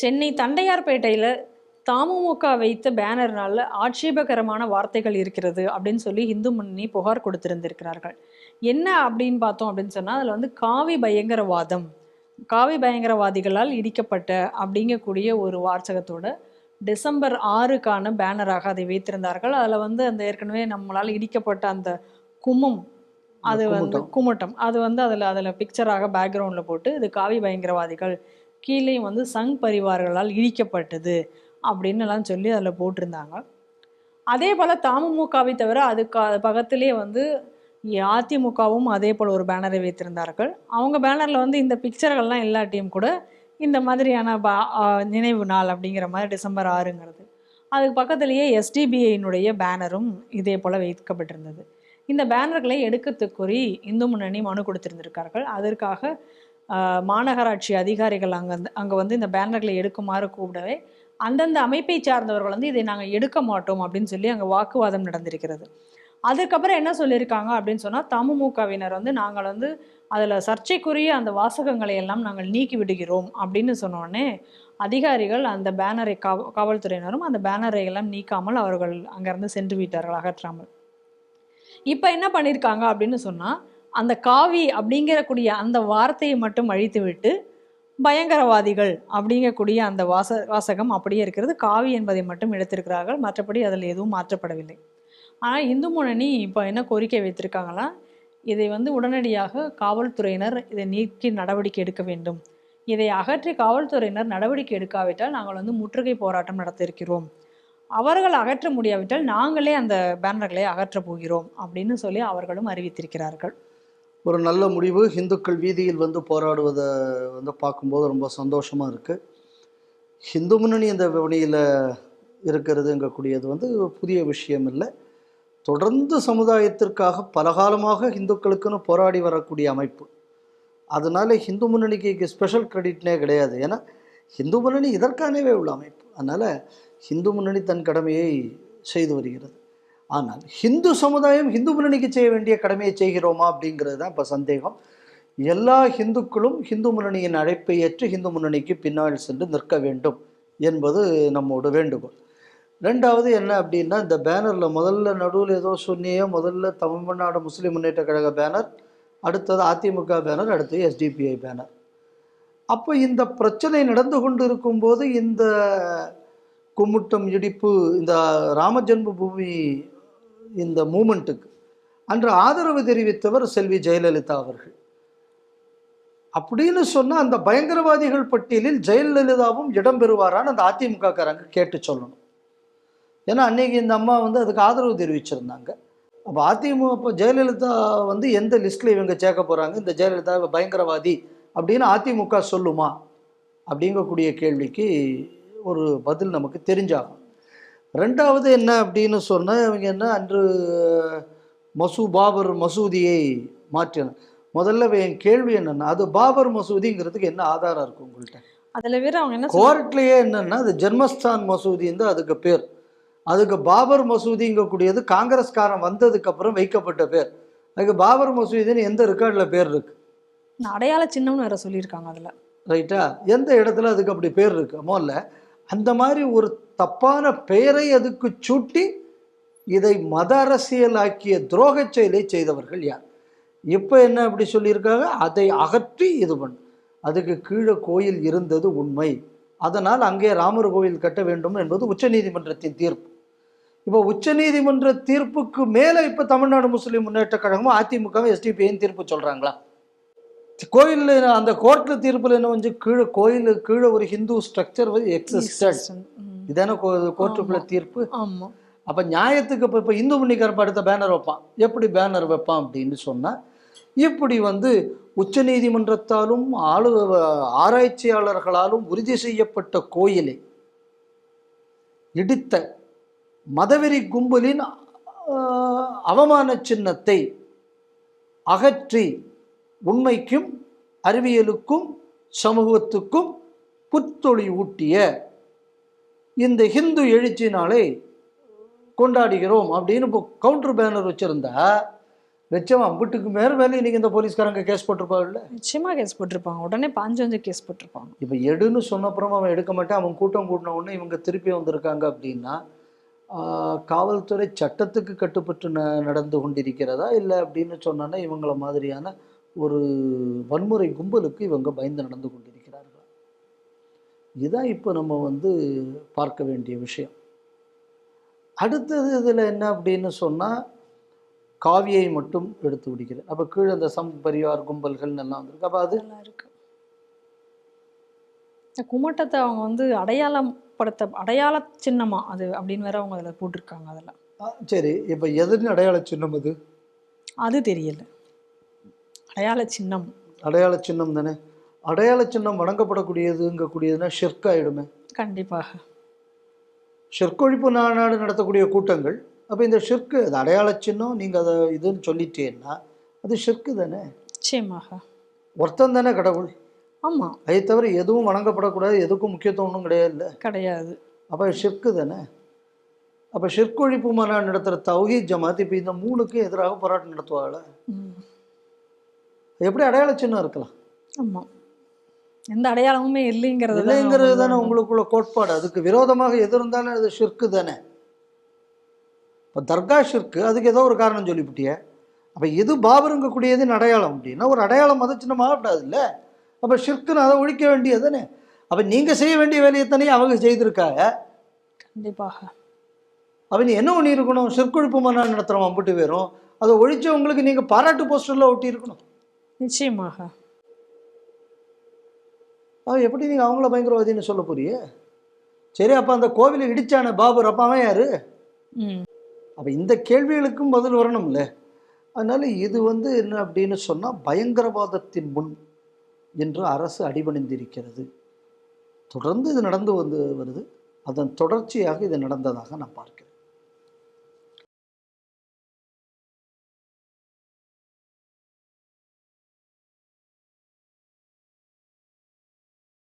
சென்னை தண்டையார்பேட்டையில் தமுமுக வைத்த பேனர்னால ஆட்சேபகரமான வார்த்தைகள் இருக்கிறது அப்படின்னு சொல்லி இந்து முன்னணி புகார் கொடுத்திருந்திருக்கிறார்கள். என்ன அப்படின்னு பார்த்தோம் அப்படின்னு சொன்னால் அதில் வந்து காவி பயங்கரவாதம் காவி பயங்கரவாதிகளால் இடிக்கப்பட்ட அப்படிங்கக்கூடிய ஒரு வார்த்தகத்தோட டிசம்பர் ஆறுக்கான பேனராக அதை வைத்திருந்தார்கள். அதில் வந்து அந்த ஏற்கனவே நம்மளால் இடிக்கப்பட்ட அந்த கும்மம் அது வந்து. கும்மட்டம் அது வந்து அதில் அதில் பிக்சராக பேக்ரவுண்டில் போட்டு இது காவி பயங்கரவாதிகள் கீழே வந்து சங் பரிவார்களால் இடிக்கப்பட்டது அப்படின்னு எல்லாம் சொல்லி அதில் போட்டிருந்தாங்க. அதே போல் தமுமுகவை தவிர அதுக்கு அது பக்கத்திலே வந்து அதிமுகவும் அதே போல் ஒரு பேனரை வைத்திருந்தார்கள். அவங்க பேனரில் வந்து இந்த பிக்சர்கள்லாம் இல்லாட்டியும் கூட இந்த மாதிரியான பா நினைவு நாள் அப்படிங்கிற மாதிரி டிசம்பர் ஆறுங்கிறது. அதுக்கு பக்கத்துலேயே எஸ்டிபிஐனுடைய பேனரும் இதே போல் வைக்கப்பட்டிருந்தது. இந்த பேனர்களை எடுக்கிறதுக்குறி இந்து முன்னணி மனு கொடுத்திருந்திருக்கார்கள். அதற்காக மாநகராட்சி அதிகாரிகள் அங்கே அங்கே வந்து இந்த பேனர்களை எடுக்குமாறு கூப்பிடவே அந்தந்த அமைப்பை சார்ந்தவர்கள் வந்து இதை நாங்கள் எடுக்க மாட்டோம் அப்படின்னு சொல்லி அங்கே வாக்குவாதம் நடந்திருக்கிறது. அதுக்கப்புறம் என்ன சொல்லியிருக்காங்க அப்படின்னு சொன்னால் தமுமுகவினர் வந்து நாங்கள் வந்து அதில் சர்ச்சைக்குரிய அந்த வாசகங்களை எல்லாம் நாங்கள் நீக்கி விடுகிறோம் அப்படின்னு சொன்னோடனே அதிகாரிகள் அந்த பேனரை காவ காவல்துறையினரும் அந்த பேனரை எல்லாம் நீக்காமல் அவர்கள் அங்கேருந்து சென்று விட்டார்கள் அகற்றாமல். இப்போ என்ன பண்ணியிருக்காங்க அப்படின்னு சொன்னால் அந்த காவி அப்படிங்கிறக்கூடிய அந்த வார்த்தையை மட்டும் அழித்துவிட்டு பயங்கரவாதிகள் அப்படிங்கக்கூடிய அந்த வாச வாசகம் அப்படியே இருக்கிறது. காவி என்பதை மட்டும் எடுத்திருக்கிறார்கள். மற்றபடி அதில் எதுவும் மாற்றப்படவில்லை. ஆனால் இந்து முன்னணி இப்போ என்ன கோரிக்கை வைத்திருக்காங்களா? இதை வந்து உடனடியாக காவல்துறையினர் இதை நீக்கி நடவடிக்கை எடுக்க வேண்டும். இதை அகற்றி காவல்துறையினர் நடவடிக்கை எடுக்காவிட்டால் நாங்கள் வந்து முற்றுகை போராட்டம் நடத்தியிருக்கிறோம். அவர்கள் அகற்ற முடியாவிட்டால் நாங்களே அந்த பேனர்களை அகற்றப் போகிறோம் அப்படின்னு சொல்லி அவர்களும் அறிவித்திருக்கிறார்கள். ஒரு நல்ல முடிவு. இந்துக்கள் வீதியில் வந்து போராடுவதை வந்து பார்க்கும்போது ரொம்ப சந்தோஷமாக இருக்குது ஹிந்து முன்னணி இந்த வழியில் இருக்கிறதுங்கக்கூடியது வந்து புதிய விஷயம் இல்லை. தொடர்ந்து சமுதாயத்திற்காக பலகாலமாக இந்துக்களுக்குன்னு போராடி வரக்கூடிய அமைப்பு. அதனால ஹிந்து முன்னணிக்கு ஸ்பெஷல் கிரெடிட்னே கிடையாது. ஏன்னா ஹிந்து முன்னணி இதற்கானவே உள்ள அமைப்பு. அதனால் ஹிந்து முன்னணி தன் கடமையை செய்து வருகிறது. ஆனால் ஹிந்து சமுதாயம் ஹிந்து முன்னணிக்கு செய்ய வேண்டிய கடமையை செய்கிறோமா அப்படிங்கிறது தான் இப்போ சந்தேகம். எல்லா ஹிந்துக்களும் ஹிந்து முன்னணியின் அழைப்பை ஏற்று ஹிந்து முன்னணிக்கு பின்னால் சென்று நிற்க வேண்டும் என்பது நம்மோட வேண்டுகோள். ரெண்டாவது என்ன அப்படின்னா இந்த பேனரில் முதல்ல நடுவில் ஏதோ சொன்னியே முதல்ல தமிழ்நாடு முஸ்லீம் முன்னேற்ற கழக பேனர் அடுத்தது அதிமுக பேனர் அடுத்தது எஸ்டிபிஐ பேனர். அப்போ இந்த பிரச்சனை நடந்து கொண்டு இருக்கும்போது இந்த கும்முட்டம் இடிப்பு இந்த ராமஜென்ம பூமி இந்த மூமெண்ட்டுக்கு. அன்று ஆதரவு தெரிவித்தவர் செல்வி ஜெயலலிதா அவர்கள். அப்படின்னு சொன்னால் அந்த பயங்கரவாதிகள் பட்டியலில் ஜெயலலிதாவும் இடம் பெறுவாரான்னு அந்த அதிமுகக்காரங்க கேட்டு சொல்லணும். ஏன்னா அன்னைக்கு இந்த அம்மா வந்து அதுக்கு ஆதரவு தெரிவிச்சிருந்தாங்க. அப்போ அதிமுக இப்போ ஜெயலலிதா வந்து எந்த லிஸ்ட்டில் இவங்க சேர்க்க போகிறாங்க இந்த ஜெயலலிதா பயங்கரவாதி அப்படின்னு அதிமுக சொல்லுமா? அப்படிங்கக்கூடிய கேள்விக்கு ஒரு பதில் நமக்கு தெரிஞ்சாகும். ரெண்டாவது என்ன அப்படின்னு சொன்னால் இவங்க என்ன அன்று மசூ பாபர் மசூதியை மாற்றின முதல்ல என் கேள்வி என்னன்னா அது பாபர் மசூதிங்கிறதுக்கு என்ன ஆதாரம் இருக்கு உங்கள்கிட்ட அதில் வேற அவங்க என்ன? கோர்ட்லயே என்னன்னா அது ஜென்மஸ்தான் மசூதின்னு அதுக்கு பேர். அதுக்கு பாபர் மசூதிங்கக்கூடியது காங்கிரஸ்காரன் வந்ததுக்கு அப்புறம் வைக்கப்பட்ட பேர். அதுக்கு பாபர் மசூதின்னு எந்த ரெக்கார்டில் பேர் இருக்கு? அடையாள சின்னம்னு வேற சொல்லியிருக்காங்க அதில். ரைட்டா? எந்த இடத்துல அதுக்கு அப்படி பேர் இருக்கு? முதல்ல அந்த மாதிரி ஒரு தப்பான பெயரை அதுக்கு சூட்டி இதை மத அரசியலாக்கிய துரோகச் செயலை செய்தவர்கள் யார்? இப்போ என்ன அப்படி சொல்லியிருக்காங்க? அதை அகற்றி இது பண்ணு. அதுக்கு கீழே கோயில் இருந்தது உண்மை. அதனால் அங்கே ராமர் கோயில் கட்ட வேண்டும் என்பது உச்சநீதிமன்றத்தின் தீர்ப்பு. இப்போ உச்சநீதிமன்ற தீர்ப்புக்கு மேலே இப்போ தமிழ்நாடு முஸ்லீம் முன்னேற்ற கழகமும் அதிமுகவும் எஸ்டிபிஐயும் தீர்ப்பு சொல்கிறாங்களா கோயிலில் அந்த கோர்ட்டில் தீர்ப்பில் என்ன வந்து கீழே கோயில் கீழே ஒரு ஹிந்து ஸ்ட்ரக்சர் எக்ஸிஸ்டட் ம். இதான கோர்ட்டுக்குள்ள தீர்ப்பு? ஆமா. அப்போ நியாயத்துக்கு இப்போ இப்போ இந்து மணிக்கரப்பு அடுத்த பேனர் வைப்பான். எப்படி பேனர் வைப்பான் அப்படின்னு சொன்னால் இப்படி வந்து உச்சநீதிமன்றத்தாலும் ஆளு ஆராய்ச்சியாளர்களாலும் உறுதி செய்யப்பட்ட கோயிலை இடித்த மதவெறி கும்பலின் அவமான சின்னத்தை அகற்றி உண்மைக்கும் அறிவியலுக்கும் சமூகத்துக்கும் புத்தொளி ஊட்டிய இந்த ஹிந்து எழுச்சி நாளை கொண்டாடுகிறோம் அப்படின்னு இப்போ கவுண்டர் பேனர் வச்சுருந்தா வெச்சவன் அம்புட்டுக்கு மேல மேலே இன்னைக்கு இந்த போலீஸ்காரங்க கேஸ் போட்டிருப்பாங்கல்ல? நிச்சயமா கேஸ் போட்டிருப்பாங்க. உடனே பாஞ்சு வந்து கேஸ் போட்டிருப்பாங்க. இப்போ எடுன்னு சொன்னப்புறம் அவன் எடுக்க மாட்டான். அவன் கூட்டம் கூட்டின உடனே இவங்க திருப்பி வந்திருக்காங்க அப்படின்னா காவல்துறை சட்டத்துக்கு கட்டுப்பட்டு ந நடந்து கொண்டிருக்கிறதா இல்லை அப்படின்னு சொன்னான்னா இவங்கள மாதிரியான ஒரு வன்முறை கும்பலுக்கு இவங்க பயந்து நடந்து கொண்டிருக்கிறார்களா இதுதான் இப்போ நம்ம வந்து பார்க்க வேண்டிய விஷயம். அடுத்தது இதில் என்ன அப்படின்னு சொன்னால் காவியை மட்டும் எடுத்து விடுகிறேன் அப்போ கீழே அந்த சம் பரிவார் கும்பல்கள் எல்லாம் வந்திருக்கு. அப்போ அது? இருக்கு. குமட்டத்தை அவங்க வந்து அடையாளம் படுத்த அடையாள சின்னமா அது அப்படின்னு வேற அவங்க அதில் போட்டிருக்காங்க அதில். சரி. இப்போ எதுன்னு அடையாள சின்னம் அது? அது தெரியல. அடையாள சின்னம். அடையாள சின்னம் தானே? அடையாள சின்னம் வணங்கப்படக்கூடியதுங்கக்கூடியதுன்னா ஷிர்க் ஆயிடுமே கண்டிப்பாக. ஷிர்கொழிப்பு நாடு நடத்தக்கூடிய கூட்டங்கள் அப்போ இந்த ஷிர்க்கு அது அடையாள சின்னம் நீங்கள் அதை இதுன்னு சொல்லிட்டேன்னா அது ஷிர்க்கு தானே? நிச்சயமாக. ஒருத்தன் தானே கடவுள்? ஆமா. அதை தவிர எதுவும் வணங்கப்படக்கூடாது எதுக்கும் முக்கியத்துவம் ஒன்றும் கிடையாது. கிடையாது. அப்போ ஷிர்க்கு தானே? அப்போ ஷிர்கொழிப்பு மாநாடு நடத்துகிற தௌஹீத் ஜமாத் இப்போ இந்த மூணுக்கு எதிராக போராட்டம் நடத்துவாங்கள. எப்படி அடையாள சின்னம் இருக்கலாம்? ஆமா. எந்த அடையாளமுமே இல்லைங்கிறது இல்லைங்கிறது தானே உங்களுக்குள்ள கோட்பாடு. அதுக்கு விரோதமாக எது இருந்தாலும் அது ஷிர்க்கு தானே. இப்போ தர்கா ஷிர்க்கு அதுக்கு ஏதோ ஒரு காரணம் சொல்லிவிட்டிய. அப்போ இது பாபருங்கக்கூடியதுன்னு அடையாளம் அப்படின்னா ஒரு அடையாளம் மத சின்னம் ஆகக்கூடாது இல்லை அப்போ ஷிர்க்குன்னு அதை ஒழிக்க வேண்டியது தானே. அப்போ நீங்கள் செய்ய வேண்டிய வேலையை தானே அவங்க செய்திருக்காங்க. கண்டிப்பாக. அப்போ நீ என்ன பண்ணி இருக்கணும்? ஷிர்கொழிப்பு மாநாடு நடத்துகிறோம் அம்பிட்டு பேரும் அதை ஒழிச்சவங்களுக்கு நீங்கள் பாராட்டு போஸ்டரில் ஒட்டி இருக்கணும். நிச்சயமாக. எப்படி நீங்கள் அவங்கள பயங்கரவாதின்னு சொல்ல போறியே? சரி அப்போ அந்த கோவிலை இடிச்சான பாபர் அப்போ அவன் யாரு? ம். அப்போ இந்த கேள்விகளுக்கும் பதில் வரணும்ல. அதனால இது வந்து என்ன அப்படின்னு சொன்னால் பயங்கரவாதத்தின் முன் என்று அரசு அடிபணிந்திருக்கிறது. தொடர்ந்து இது நடந்து வந்து வருது. அதன் தொடர்ச்சியாக இது நடந்ததாக நான் பார்க்கிறேன்.